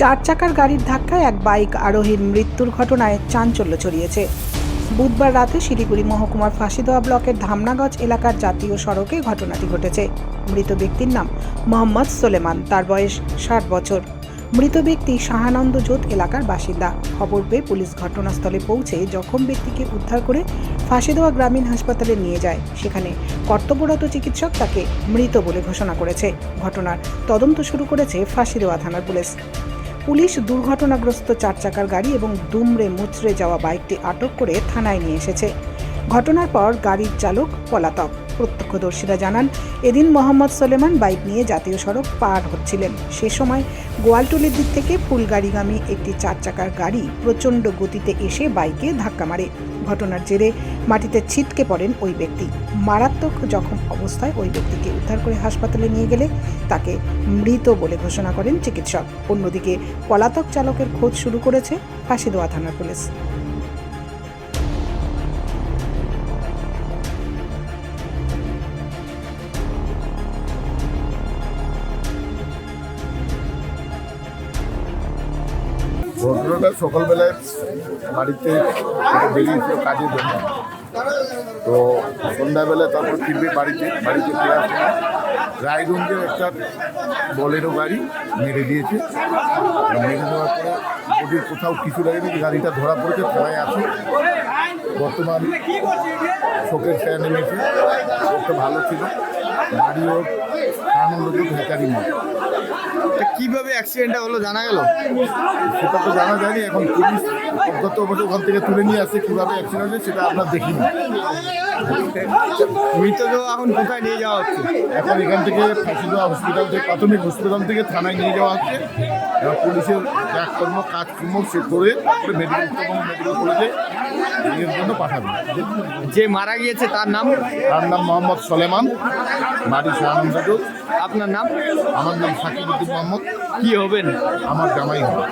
চার চাকার গাড়ির ধাক্কায় এক বাইক আরোহীর মৃত্যুর ঘটনায় চাঞ্চল্য ছড়িয়েছে। বুধবার রাতে শিলিগুড়ি মহকুমার ফাঁসিদোয়া ব্লকের ধামনাগঞ্জ এলাকার জাতীয় সড়কে ঘটনাটি ঘটেছে। মৃত ব্যক্তির নাম মোহাম্মদ সোলেমান, তার বয়স ষাট বছর। মৃত ব্যক্তি শাহানন্দ জোত এলাকার বাসিন্দা। খবর পেয়ে পুলিশ ঘটনাস্থলে পৌঁছে জখম ব্যক্তিকে উদ্ধার করে ফাঁসিদোয়া গ্রামীণ হাসপাতালে নিয়ে যায়। সেখানে কর্তব্যরত চিকিৎসক তাকে মৃত বলে ঘোষণা করেছে। ঘটনার তদন্ত শুরু করেছে ফাঁসিদোয়া থানার পুলিশ। পুলিশ দুর্ঘটনাগ্রস্ত চার চাকার গাড়ি এবং দুমড়ে মুচড়ে যাওয়া বাইকটি আটক করে থানায় নিয়ে এসেছে। ঘটনার পর গাড়ির চালক পলাতক। প্রত্যক্ষদর্শীরা জানান, এদিন মোহাম্মদ সোলেমান বাইক নিয়ে জাতীয় সড়ক পার হচ্ছিলেন। সে সময় গোয়ালটুলির দিক থেকে ফুলগাড়িগামী একটি চার চাকার গাড়ি প্রচণ্ড গতিতে এসে বাইকে ধাক্কা মারে। ঘটনার জেরে মাটিতে ছিটকে পড়েন ওই ব্যক্তি। মারাত্মক জখম অবস্থায় ওই ব্যক্তিকে উদ্ধার করে হাসপাতালে নিয়ে গেলে তাকে মৃত বলে ঘোষণা করেন চিকিৎসক। অন্যদিকে পলাতক চালকের খোঁজ শুরু করেছে ফাঁসিদোয়া থানার পুলিশ। ঘটনাটা সকালবেলায় বাড়িতে বেরিয়েছিল কাজের জন্য তো সন্ধ্যাবেলায় তারপর ফিরবে বাড়িতে বাড়িতে ফেরার সময় রায়গঞ্জের একটা বলেরো গাড়ি মেরে দিয়েছে। মেরে দেওয়ার পরে ওদের কোথাও কিছু লাগেনি গাড়িটা ধরা পড়েছে, থানায় আছে। বর্তমান শোকের ছায়া নেমেছে। একটা ভালো ছিল। বাড়িও আনন্দপুর তা কীভাবে অ্যাক্সিডেন্টটা হলো, জানা গেল? সেটা তো জানা যায়নি। এখন পুলিশ অজ্ঞাত অবস্থা ওখান থেকে তুলে নিয়ে আসছে কীভাবে অ্যাক্সিডেন্ট হয়েছে সেটা আপনার দেখিনি মৃতদেহ এখন কোথায় নিয়ে যাওয়া হচ্ছে? এখন এখান থেকে ফাঁসিদোয়া হসপিটাল থেকে, প্রাথমিক হসপিটাল থেকে থানায় নিয়ে যাওয়া হচ্ছে। এবং পুলিশের কাজকর্ম কাজকর্ম সে করে মেডিকেল মেডিকেল কলেজে জন্য যে মারা গিয়েছে তার নাম? তার নাম মোহাম্মদ সলেমান বাড়ি শাহানন্দ আপনার নাম? আমার নাম সাকিব উদ্দিন মোহাম্মদ। কি হবেন? আমার জামাই হয়